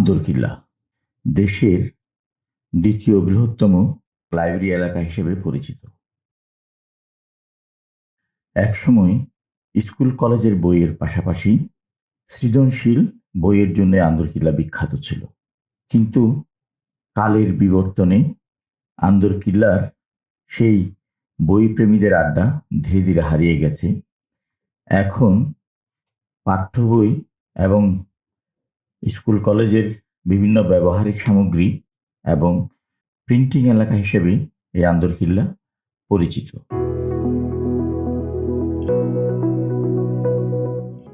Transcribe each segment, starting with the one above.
আন্দরকিল্লা দেশের দ্বিতীয় বৃহত্তম লাইব্রেরি এলাকা হিসেবে পরিচিত। একসময় স্কুল কলেজের বইয়ের পাশাপাশি সৃজনশীল বইয়ের জন্য আন্দরকিল্লা বিখ্যাত ছিল। কিন্তু কালের বিবর্তনে আন্দরকিল্লার সেই বইপ্রেমীদের আড্ডা ধীরে ধীরে হারিয়ে গেছে। এখন পাঠ্য বই এবং স্কুল কলেজের বিভিন্ন ব্যবহারিক সামগ্রী এবং প্রিন্টিং এলাকা হিসেবে এই আন্দরকিল্লা পরিচিত।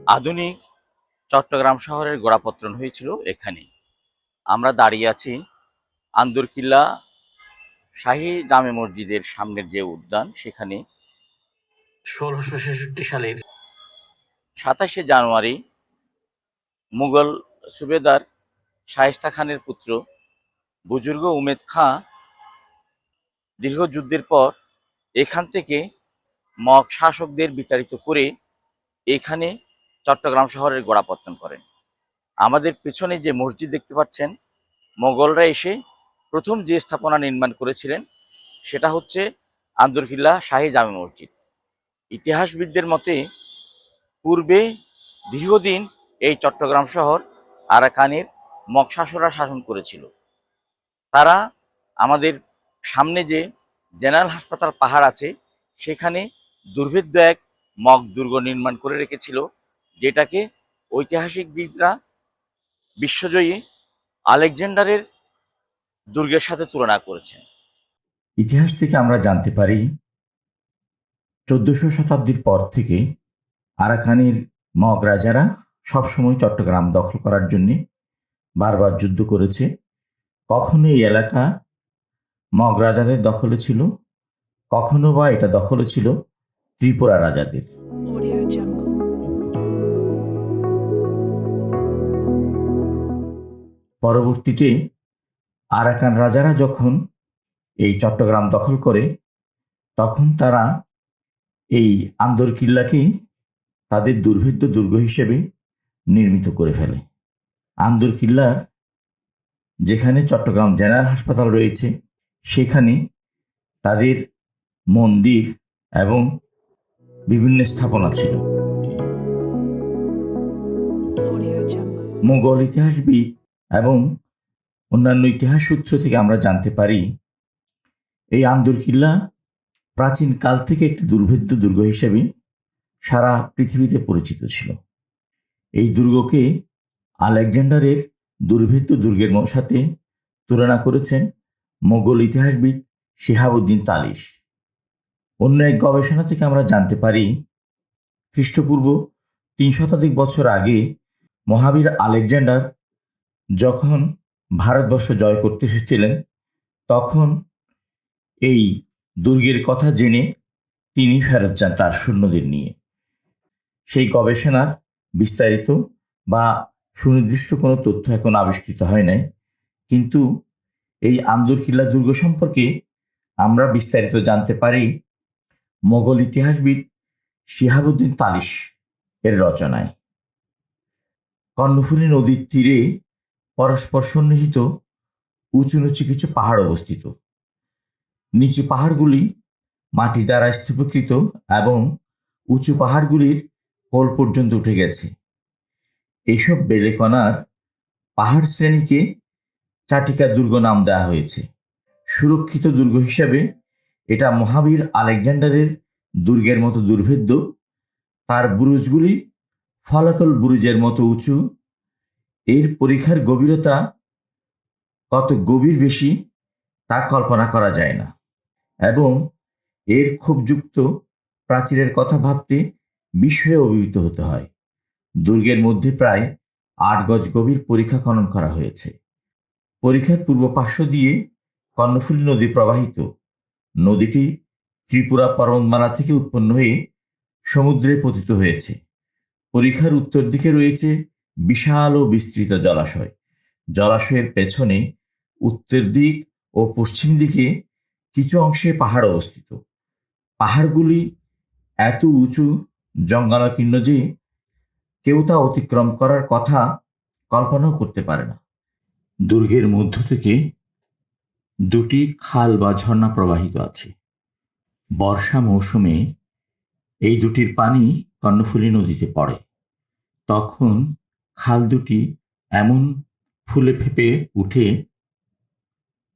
আধুনিক চট্টগ্রাম শহরের গোড়াপত্তন হয়েছিল এখানে। আমরা দাঁড়িয়ে আছি আন্দরকিল্লা শাহী জামে মসজিদের সামনের যে উদ্যান সেখানে ষোলোশো ছেষট্টি সালের সাতাশে জানুয়ারি মুঘল সুবেদার শায়েস্তা খানের পুত্র বুজুর্গ উমেদ খাঁ দীর্ঘ যুদ্ধের পর এখান থেকে মগ শাসকদের বিতাড়িত করে এখানে চট্টগ্রাম শহরের গোড়াপত্তন করেন। আমাদের পেছনে যে মসজিদ দেখতে পাচ্ছেন, মোগলরা এসে প্রথম যে স্থাপনা নির্মাণ করেছিলেন, সেটা হচ্ছে আন্দরকিল্লা শাহী জামে মসজিদ। ইতিহাসবিদদের মতে, পূর্বে দীর্ঘদিন এই চট্টগ্রাম শহর আরাকানের মগশাসরা শাসন করেছিল। তারা আমাদের সামনে যে জেনারেল হাসপাতাল পাহাড় আছে, সেখানে দুর্ভেদ্য এক মগ দুর্গ নির্মাণ করে রেখেছিল, যেটাকে ঐতিহাসিকবিদরা বিশ্বজয়ী আলেকজান্ডারের দুর্গের সাথে তুলনা করেছেন। ইতিহাস থেকে আমরা জানতে পারি, চোদ্দশো শতাব্দীর পর থেকে আরাকানের মগ রাজারা সবসময় চট্টগ্রাম দখল করার জন্য বারবার যুদ্ধ করেছে কখনো এই এলাকা মগ রাজাদের দখলে ছিল কখনো বা এটা দখলে ছিল ত্রিপুরা রাজাদের. পরবর্তীতে আরাকান রাজারা যখন এই চট্টগ্রাম দখল করে তখন তারা এই আন্দরকিল্লাকে তাদের দুর্ভেদ্য দুর্গ হিসেবে নির্মিত করে ফেলে। আন্দরকিল্লার যেখানে চট্টগ্রাম জেনারেল হাসপাতাল রয়েছে, সেখানে তাদের মন্দির এবং বিভিন্ন স্থাপনা ছিল। মোগল ইতিহাসবিদ এবং অন্যান্য ইতিহাস সূত্র থেকে আমরা জানতে পারি, এই আন্দরকিল্লা প্রাচীন কাল থেকে একটি দুর্ভেদ্য দুর্গ হিসেবে সারা পৃথিবীতে পরিচিত ছিল। এই দুর্গকে আলেকজান্ডারের দুর্ভেদ্য দুর্গের সাথে তুলনা করেছেন মোগল ইতিহাসবিদ শিহাবুদ্দিন তালিশ। অন্য এক গবেষণা থেকে আমরা জানতে পারি, খ্রিস্টপূর্ব তিন শতাধিক বছর আগে মহাবীর আলেকজান্ডার যখন ভারতবর্ষ জয় করতে এসেছিলেন, তখন এই দুর্গের কথা জেনে তিনি ফেরত যান তার সৈন্যদের নিয়ে। সেই গবেষণার বিস্তারিত বা সুনির্দিষ্ট কোনো তথ্য এখন আবিষ্কৃত হয় নাই। কিন্তু এই আন্দরকিল্লা দুর্গ সম্পর্কে আমরা বিস্তারিত জানতে পারি মোগল ইতিহাসবিদ শিহাবুদ্দিন তালিশ এর রচনায়। কর্ণফুলী নদীর তীরে পরস্পর সন্নিহিত উঁচু নিচু কিছু পাহাড় অবস্থিত। নিচু পাহাড়গুলি মাটি দ্বারা স্তূপীকৃত এবং উঁচু পাহাড়গুলির কোল পর্যন্ত উঠে গেছে। এইসব বেলেকণার পাহাড় শ্রেণীকে চাটিকা দুর্গ নাম দেওয়া হয়েছে। সুরক্ষিত দুর্গ হিসাবে এটা মহাবীর আলেকজান্ডারের দুর্গের মতো দুর্ভেদ্য। তার বুরুজগুলি ফলাকল বুরুজের মতো উঁচু। এর পরীক্ষার গভীরতা কত গভীর বেশি তা কল্পনা করা যায় না। এবং এর খুব যুক্ত প্রাচীরের কথা ভাবতে বিস্ময়ে অভিভূত হতে হয়। দুর্গের মধ্যে প্রায় আট গজ গভীর পরীক্ষা খনন করা হয়েছে। পরীক্ষার পূর্ব পার্শ্ব দিয়ে কর্ণফুলী নদী প্রবাহিত। নদীটি ত্রিপুরা পর্বতমালা থেকে উৎপন্ন হয়ে সমুদ্রে পতিত হয়েছে। পরীক্ষার উত্তর দিকে রয়েছে বিশাল ও বিস্তৃত জলাশয়। জলাশয়ের পেছনে উত্তর দিক ও পশ্চিম দিকে কিছু অংশে পাহাড় অবস্থিত। পাহাড়গুলি এত উঁচু জঙ্গলাকীর্ণ যে কেউ তা অতিক্রম করার কথা কল্পনাও করতে পারে না। দুর্গের মধ্য থেকে দুটি খাল বা ঝর্ণা প্রবাহিত আছে। বর্ষা মৌসুমে এই দুটির পানি কর্ণফুলী নদীতে পড়ে। তখন খাল দুটি এমন ফুলে ফেপে উঠে,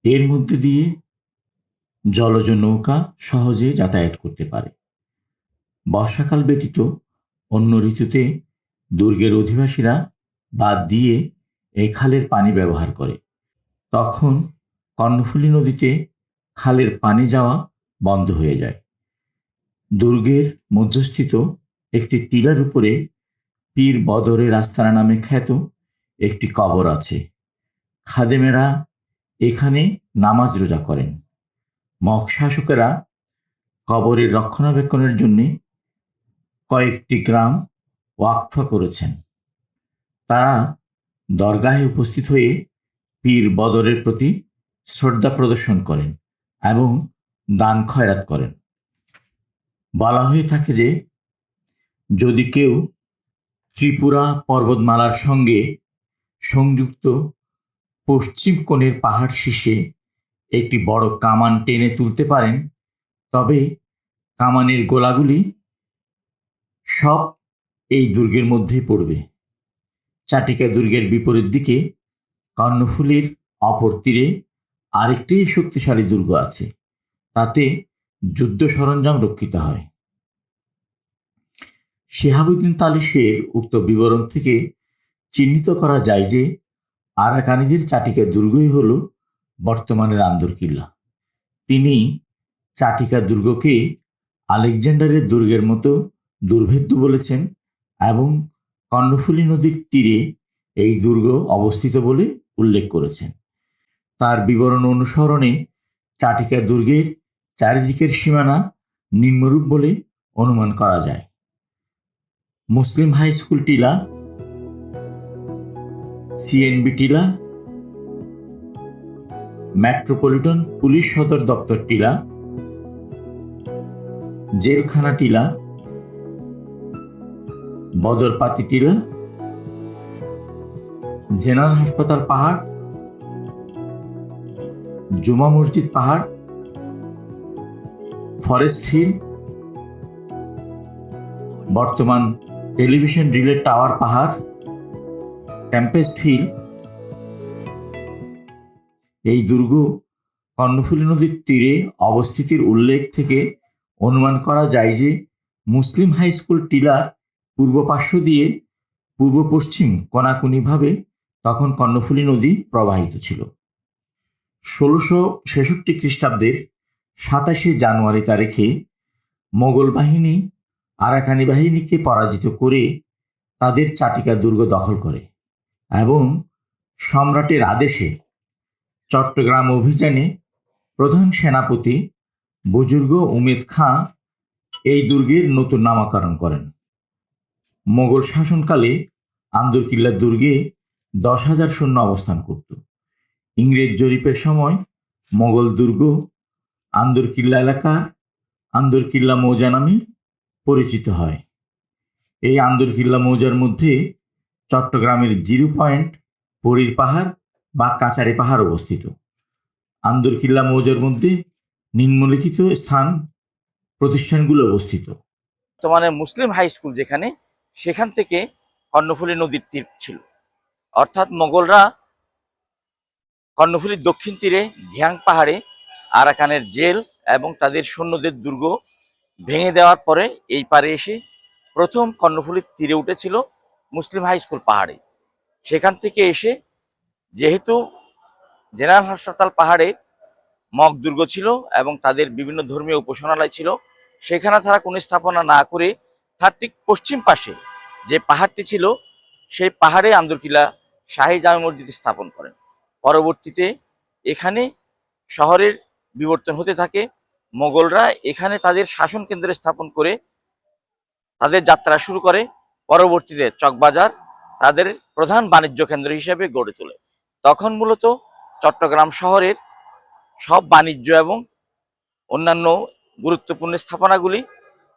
এর মধ্যে দিয়ে জলজ নৌকা সহজে যাতায়াত করতে পারে। বর্ষাকাল ব্যতীত অন্য ঋতুতে দুর্গের অধিবাসীরা বাদ দিয়ে এই খালের পানি ব্যবহার করে। তখন কর্ণফুলী নদীতে খালের পানি যাওয়া বন্ধ হয়ে যায়। দুর্গের মধ্যস্থিত একটি টিলার উপরে পীর বদরের আস্তানা নামে খ্যাত একটি কবর আছে। খাদেমেরা এখানে নামাজ রোজা করেন। মগ শাসকেরা কবরের রক্ষণাবেক্ষণের জন্য কয়েকটি গ্রাম ওয়াকফা করেছেন। তারা দরগাহে উপস্থিত হয়ে পীর বদরের প্রতি শ্রদ্ধা প্রদর্শন করেন এবং দান খয়রাত করেন। বলা হয়ে থাকে যে, যদি কেউ ত্রিপুরা পর্বতমালার সঙ্গে সংযুক্ত পশ্চিম কোণের পাহাড় শীর্ষে একটি বড় কামান টেনে তুলতে পারেন, তবে কামানের গোলাগুলি সব এই দুর্গের মধ্যেই পড়বে। চাটিকা দুর্গের বিপরীত দিকে কর্ণফুলীর অপর তীরে আরেকটি শক্তিশালী দুর্গ আছে, তাতে যুদ্ধ সরঞ্জাম রক্ষিত হয়। শেহাবুদ্দিন তালিশের উক্ত বিবরণ থেকে চিহ্নিত করা যায় যে আরাকানিদের চাটিকা দুর্গই হল বর্তমানের আন্দরকিল্লা তিনি চাটিকা দুর্গকে আলেকজান্ডারের দুর্গের মতো দুর্ভেদ্য বলেছেন এবং কর্ণফুলী নদীর তীরে এই দুর্গ অবস্থিত বলে উল্লেখ করেছেন। তার বিবরণ অনুসরণে চাটিকা দুর্গের চারিদিকের সীমানা নিম্নরূপ বলে অনুমান করা যায়। মুসলিম হাই স্কুল টিলা, সিএনবি টিলা, মেট্রোপলিটন পুলিশ সদর দপ্তর টিলা, জেলখানা টিলা বদরপাতি টিলা জেনারেল হাসপাতাল পাহাড়। জুমা মসজিদ পাহাড়। Forest hill. বর্তমান টেলিভিশন রিলে টাওয়ার পাহাড়। ক্যাম্পেস্ট হিল। এই দুর্গ কর্ণফুলী নদীর তীরে অবস্থিতির উল্লেখ থেকে অনুমান করা যায় যে মুসলিম হাই স্কুল টিলার পূর্ব পার্শ্ব দিয়ে পূর্ব পশ্চিম কোনাকুনিভাবে তখন কর্ণফুলী নদী প্রবাহিত ছিল। ষোলোশো ছেষট্টি খ্রিস্টাব্দের সাতাশে জানুয়ারি তারিখে মোগল বাহিনী আরাকানি বাহিনীকে পরাজিত করে তাদের চাটিকা দুর্গ দখল করে এবং সম্রাটের আদেশে চট্টগ্রাম অভিযানে প্রধান সেনাপতি বুজুর্গ উমেদ খাঁ এই দুর্গের নতুন নামাকরণ করেন। মোগল শাসনকালে আন্দরকিল্লা দুর্গে দশ হাজার সৈন্য অবস্থান করত। ইংরেজ জরিপের সময় মোগল দুর্গ আন্দরকিল্লা এলাকার আন্দরকিল্লা মৌজা নামে পরিচিত হয়। এই আন্দরকিল্লা মৌজার মধ্যে চট্টগ্রামের জিরো পয়েন্ট পরীর পাহাড় বা কাচারি পাহাড় অবস্থিত। আন্দরকিল্লা মৌজার মধ্যে নিম্নলিখিত স্থান প্রতিষ্ঠানগুলো অবস্থিত। বর্তমানে মুসলিম হাই স্কুল যেখানে সেখান থেকে কর্ণফুলী নদীর তীর ছিল। অর্থাৎ মোগলরা কর্ণফুলীর দক্ষিণ তীরে ধিয়াং পাহাড়ে আরাকানের জেল এবং তাদের সৈন্যদের দুর্গ ভেঙে দেওয়ার পরে এই পারে এসে প্রথম কর্ণফুলীর তীরে উঠেছিল মুসলিম হাই স্কুল পাহাড়ে। সেখান থেকে এসে যেহেতু জেনারেল হাসপাতাল পাহাড়ে মগ দুর্গ ছিল এবং তাদের বিভিন্ন ধর্মীয় উপাসনালয় ছিল, সেখানে তারা কোনো স্থাপনা না করে তার ঠিক পশ্চিম পাশে যে পাহাড়টি ছিল, সেই পাহাড়ে আন্দরকিল্লা শাহী জামে মসজিদ স্থাপন করেন। পরবর্তীতে এখানে শহরের বিবর্তন হতে থাকে। মোগলরা এখানে তাদের শাসন কেন্দ্র স্থাপন করে তাদের যাত্রা শুরু করে। পরবর্তীতে চকবাজার তাদের প্রধান বাণিজ্য কেন্দ্র হিসেবে গড়ে তোলে। তখন মূলত চট্টগ্রাম শহরের সব বাণিজ্য এবং অন্যান্য গুরুত্বপূর্ণ স্থাপনাগুলি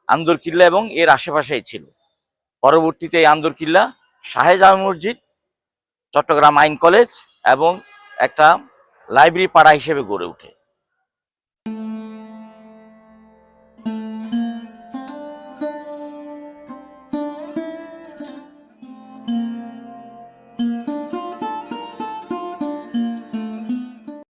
আন্দরকিল্লা এবং এর আশেপাশেই ছিল। পরবর্তীতে এই আন্দর কিল্লা শাহেজাহ মসজিদ, চট্টগ্রাম আইন কলেজ এবং একটা লাইব্রেরি পাড়া হিসেবে গড়ে ওঠে।